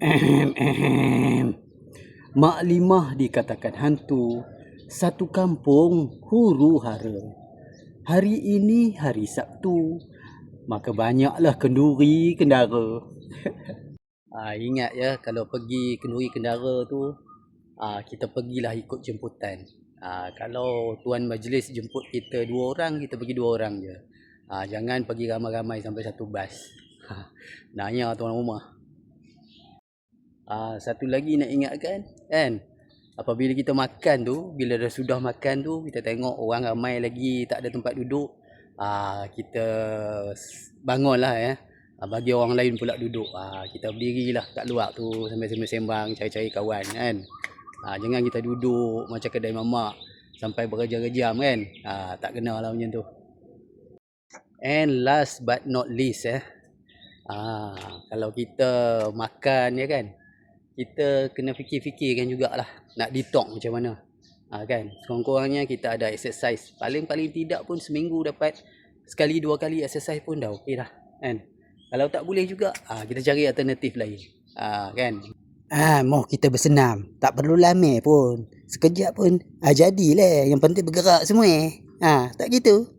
Ahem, ahem. Mak Limah dikatakan hantu. Satu kampung huru hara. Hari ini hari Sabtu. Maka banyaklah kenduri kendara. ah, ingat ya kalau pergi kenduri kendara tu ah, kita pergilah ikut jemputan. Ah, kalau tuan majlis jemput kita dua orang, kita pergi dua orang je. Ah, jangan pergi ramai-ramai sampai satu bas. Nanya tuan rumah. Ah, satu lagi nak ingatkan kan? Apabila kita makan tu bila dah sudah makan tu kita tengok orang ramai lagi tak ada tempat duduk ah, kita s- bangunlah ya. Ah, bagi orang lain pula duduk. Ah, kita berdirilah kat luar tu sambil-sambil sembang cari-cari kawan kan? Ah, jangan kita duduk macam kedai mamak sampai berjam-jam kan? Ah, tak kena lah macam tu. And last but not least eh. Ah, kalau kita makan ya kan kita kena fikir-fikirkan jugalah nak detox macam mana. Ha, kan? Sekurang-kurangnya kita ada exercise. Paling-paling tidak pun seminggu dapat sekali dua kali exercise pun dah okey dah. Kan? Kalau tak boleh juga, ha, kita cari alternatif lain. Ha, kan? Ah, mau kita bersenam. Tak perlu lama pun. Sekejap pun. Ah, jadilah. Yang penting bergerak semua. Ah, tak gitu.